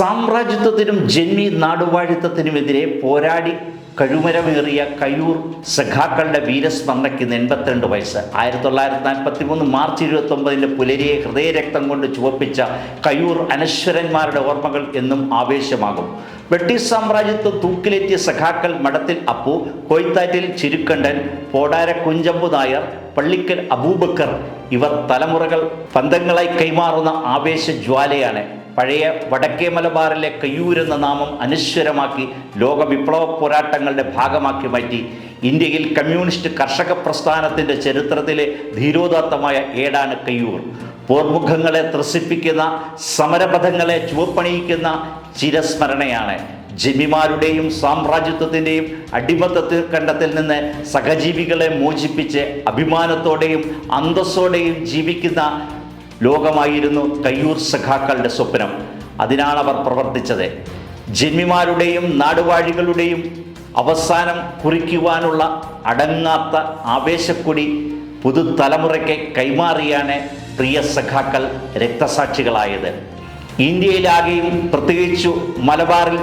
സാമ്രാജ്യത്വത്തിനും ജന്മി നാടുവാഴിത്തത്തിനുമെതിരെ പോരാടി കഴുമരമേറിയ കയ്യൂർ സഖാക്കളുടെ വീരസ്മരണയ്ക്ക് എൺപത്തിരണ്ട് വയസ്സ്. ആയിരത്തി തൊള്ളായിരത്തി നാൽപ്പത്തി മൂന്ന് മാർച്ച് ഇരുപത്തി ഒമ്പതിന്റെ പുലരിയെ ഹൃദയരക്തം കൊണ്ട് ചുവപ്പിച്ച കയ്യൂർ അനശ്വരന്മാരുടെ ഓർമ്മകൾ എന്നും ആവേശമാകും. ബ്രിട്ടീഷ് സാമ്രാജ്യത്വം തൂക്കിലേറ്റിയ സഖാക്കൾ മഠത്തിൽ അപ്പു കൊയ്ത്താറ്റിൽ ചിരുക്കണ്ടൻ പോടാര കുഞ്ചമ്പു നായർ പള്ളിക്കൽ അബൂബക്കർ ഇവർ തലമുറകൾ പന്തങ്ങളായി കൈമാറുന്ന ആവേശജ്വാലയാണ്. പഴയ വടക്കേ മലബാറിലെ കയ്യൂർ എന്ന നാമം അനശ്വരമാക്കി ലോക വിപ്ലവ പോരാട്ടങ്ങളുടെ ഭാഗമാക്കി മാറ്റി. ഇന്ത്യയിൽ കമ്മ്യൂണിസ്റ്റ് കർഷക പ്രസ്ഥാനത്തിന്റെ ചരിത്രത്തിലെ ധീരോദാത്തമായ ഏടാണ് കയ്യൂർ. പോർമുഖങ്ങളെ ത്രസിപ്പിക്കുന്ന സമരപഥങ്ങളെ ചുവപ്പണിയിക്കുന്ന ചിരസ്മരണയാണ്. ജമിമാരുടെയും സാമ്രാജ്യത്വത്തിന്റെയും അടിമത്തത്തിൽ കണ്ടത്തിൽ നിന്ന് സഹജീവികളെ മോചിപ്പിച്ച് അഭിമാനത്തോടെയും അന്തസ്സോടെയും ജീവിക്കുന്ന ലോകമായിരുന്നു കയ്യൂർ സഖാക്കളുടെ സ്വപ്നം. അതിനാണ് അവർ പ്രവർത്തിച്ചത്. ജന്മിമാരുടെയും നാടുവാഴികളുടെയും അവസാനം കുറിക്കുവാനുള്ള അടങ്ങാത്ത ആവേശക്കൊടി പുതുതലമുറയ്ക്ക് കൈമാറിയാണ് പ്രിയ സഖാക്കൾ രക്തസാക്ഷികളായത്. ഇന്ത്യയിലാകെയും പ്രത്യേകിച്ചു മലബാറിൽ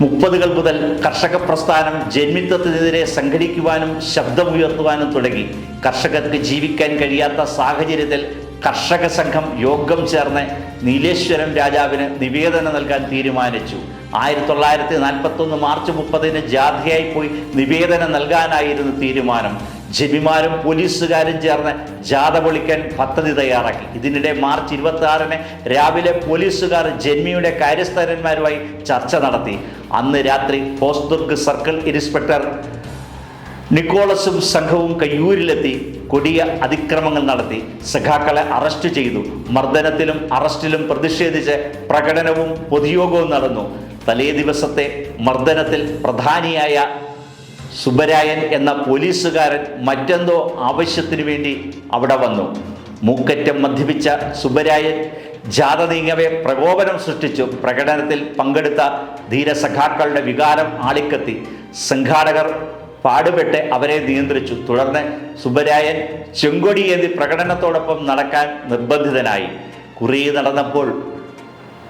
മുപ്പതുകൾ മുതൽ കർഷക പ്രസ്ഥാനം ജന്മിത്വത്തിനെതിരെ സംഘടിക്കുവാനും ശബ്ദമുയർത്തുവാനും തുടങ്ങി. കർഷകർക്ക് ജീവിക്കാൻ കഴിയാത്ത സാഹചര്യത്തിൽ കർഷക സംഘം യോഗം ചേർന്ന് നീലേശ്വരം രാജാവിന് നിവേദനം നൽകാൻ തീരുമാനിച്ചു. ആയിരത്തി തൊള്ളായിരത്തി നാൽപ്പത്തൊന്ന് മാർച്ച് മുപ്പതിന് ജാഥയായി പോയി നിവേദനം നൽകാനായിരുന്നു തീരുമാനം. ജമിമാരും പോലീസുകാരും ചേർന്ന് ജാഥ പൊളിക്കാൻ പദ്ധതി തയ്യാറാക്കി. ഇതിനിടെ മാർച്ച് ഇരുപത്തി ആറിന് രാവിലെ പോലീസുകാർ ജന്മിയുടെ കാര്യസ്ഥരന്മാരുമായി ചർച്ച നടത്തി. അന്ന് രാത്രി ഹോസ്ദുർഗ് സർക്കിൾ ഇൻസ്പെക്ടർ നിക്കോളസും സംഘവും കയ്യൂരിലെത്തി കൊടിയ അതിക്രമങ്ങൾ നടത്തി. സഖാക്കളെ അറസ്റ്റ് ചെയ്തു. മർദ്ദനത്തിലും അറസ്റ്റിലും പ്രതിഷേധിച്ച് പ്രകടനവും പൊതുയോഗവും നടന്നു. തലേ ദിവസത്തെ മർദ്ദനത്തിൽ പ്രധാനിയായ സുബരായൻ എന്ന പോലീസുകാരൻ മറ്റെന്തോ ആവശ്യത്തിനു വേണ്ടി അവിടെ വന്നു. മൂക്കറ്റം മദ്യപിച്ച സുബരായൻ ജാഥ നീങ്ങവെ പ്രകോപനം സൃഷ്ടിച്ചു. പ്രകടനത്തിൽ പങ്കെടുത്ത ധീരസഖാക്കളുടെ വികാരം ആളിക്കത്തി. സംഘാടകർ പാടുപെട്ട് അവരെ നിയന്ത്രിച്ചു. തുടർന്ന് സുബരായൻ ചെങ്കൊടി എന്നി പ്രകടനത്തോടൊപ്പം നടക്കാൻ നിർബന്ധിതനായി. കുറേ നടന്നപ്പോൾ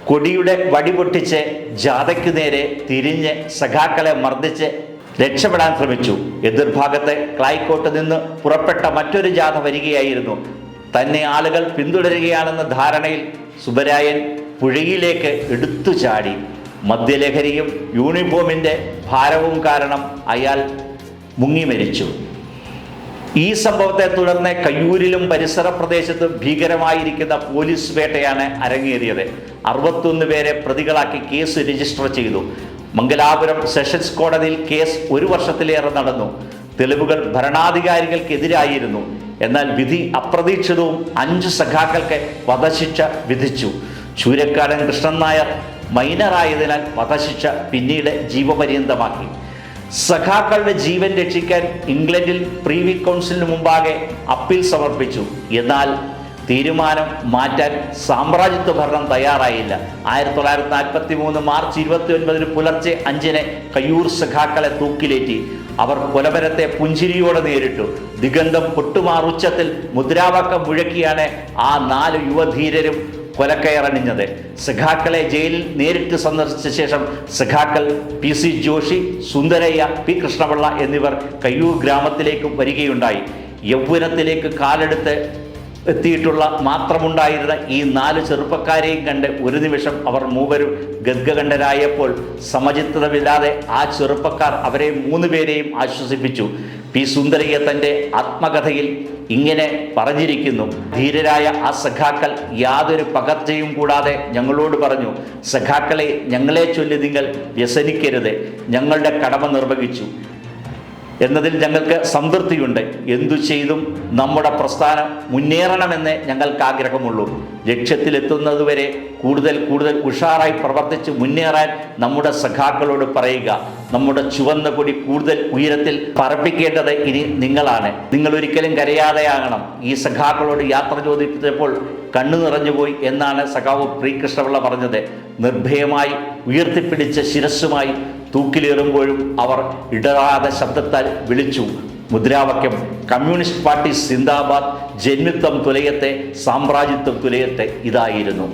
കൊടിയുടെ വടി പൊട്ടിച്ച് ജാഥയ്ക്കു നേരെ തിരിഞ്ഞ് സഖാക്കളെ മർദ്ദിച്ച് രക്ഷപ്പെടാൻ ശ്രമിച്ചു. എതിർഭാഗത്ത് ക്ലൈക്കോട്ട് നിന്ന് പുറപ്പെട്ട മറ്റൊരു ജാഥ വരികയായിരുന്നു. തന്നെ ആളുകൾ പിന്തുടരുകയാണെന്ന ധാരണയിൽ സുബരായൻ പുഴയിലേക്ക് എടുത്തു ചാടി മദ്യലഹരിയും യൂണിഫോമിന്റെ ഭാരവും കാരണം അയാൾ മുങ്ങി മരിച്ചു. ഈ സംഭവത്തെ തുടർന്ന് കയ്യൂരിലും പരിസര പ്രദേശത്തും ഭീകരമായിരിക്കുന്ന പോലീസ് വേട്ടയാണ് അരങ്ങേറിയത്. അറുപത്തൊന്ന് പേരെ പ്രതികളാക്കി കേസ് രജിസ്റ്റർ ചെയ്തു. മംഗലാപുരം സെഷൻസ് കോടതിയിൽ കേസ് ഒരു വർഷത്തിലേറെ നടന്നു. തെളിവുകൾ ഭരണാധികാരികൾക്കെതിരായിരുന്നു. എന്നാൽ വിധി അപ്രതീക്ഷിതവും അഞ്ച് സഖാക്കൾക്ക് വധശിക്ഷ വിധിച്ചു. ചൂരക്കാടൻ കൃഷ്ണൻ നായർ മൈനറായതിനാൽ വധശിക്ഷ പിന്നീട് ജീവപര്യന്തമാക്കി. സഖാക്കളുടെ ജീവൻ രക്ഷിക്കാൻ ഇംഗ്ലണ്ടിൽ പ്രീവി കൗൺസിലിന് മുമ്പാകെ അപ്പീൽ സമർപ്പിച്ചു. എന്നാൽ തീരുമാനം മാറ്റാൻ സാമ്രാജ്യത്വ ഭരണം തയ്യാറായില്ല. ആയിരത്തി തൊള്ളായിരത്തി നാൽപ്പത്തി മൂന്ന് മാർച്ച് ഇരുപത്തി ഒൻപതിന് പുലർച്ചെ അഞ്ചിന് കയ്യൂർ സഖാക്കളെ തൂക്കിലേറ്റി. അവർ കൊലമരത്തെ പുഞ്ചിരിയോടെ നേരിട്ടു. ദിഗന്ധം പൊട്ടുമാറുച്ചത്തിൽ മുദ്രാവാക്കം മുഴക്കിയാണ് ആ നാല് യുവധീരരും കൊലക്കയറണിഞ്ഞത്. സഖാക്കളെ ജയിലിൽ നേരിട്ട് സന്ദർശിച്ച ശേഷം സഖാക്കൾ P C Joshi Sundarayya P Krishnapillai എന്നിവർ കയ്യൂർ ഗ്രാമത്തിലേക്ക് വരികയുണ്ടായി. യൗവനത്തിലേക്ക് കാലെടുത്ത് എത്തിയിട്ടുള്ള മാത്രമുണ്ടായിരുന്ന ഈ നാല് ചെറുപ്പക്കാരെയും കണ്ട് ഒരു നിമിഷം അവർ മൂവരും ഗദ്ഗകണ്ഠരായപ്പോൾ സമചിത്തതമില്ലാതെ ആ ചെറുപ്പക്കാർ അവരെ മൂന്ന് പേരെയും ആശ്വസിപ്പിച്ചു. പി സുന്ദരയ്യ തന്റെ ആത്മകഥയിൽ ഇങ്ങനെ പറഞ്ഞിരിക്കുന്നു. ധീരരായ ആ സഖാക്കൾ യാതൊരു പകർച്ചയും കൂടാതെ ഞങ്ങളോട് പറഞ്ഞു സഖാക്കളെ ഞങ്ങളെ ചൊല്ലി നിങ്ങൾ വ്യസനിക്കരുത്. ഞങ്ങളുടെ കടമ നിർവഹിച്ചു. എന്നതിൽ ഞങ്ങൾക്ക് സംതൃപ്തിയുണ്ട്. എന്തു ചെയ്തും നമ്മുടെ പ്രസ്ഥാനം മുന്നേറണമെന്ന് ഞങ്ങൾക്ക് ആഗ്രഹമുള്ളൂ ലക്ഷ്യത്തിലെത്തുന്നതുവരെ കൂടുതൽ കൂടുതൽ ഉഷാറായി പ്രവർത്തിച്ച് മുന്നേറാൻ നമ്മുടെ സഖാക്കളോട് പറയുക. നമ്മുടെ ചുവന്ന കൊടി കൂടുതൽ ഉയരത്തിൽ പറപ്പിക്കേണ്ടത് ഇനി നിങ്ങളാണ്. നിങ്ങൾ ഒരിക്കലും കരയാതെയാകണം. ഈ സഖാക്കളോട് യാത്ര ചോദിച്ചപ്പോൾ കണ്ണു നിറഞ്ഞുപോയി എന്നാണ് സഖാവ് ശ്രീകൃഷ്ണപിള്ള പറഞ്ഞത്. നിർഭയമായി ഉയർത്തിപ്പിടിച്ച ശിരസ്സുമായി തൂക്കിലേറുമ്പോഴും അവർ ഇടറാതെ ശബ്ദത്താൽ വിളിച്ചു. മുദ്രാവാക്യം കമ്മ്യൂണിസ്റ്റ് പാർട്ടി സിന്ദാബാദ് ജന്മിത്വം തുലയത്തെ സാമ്രാജ്യത്വം തുലയത്തെ ഇതായിരുന്നു.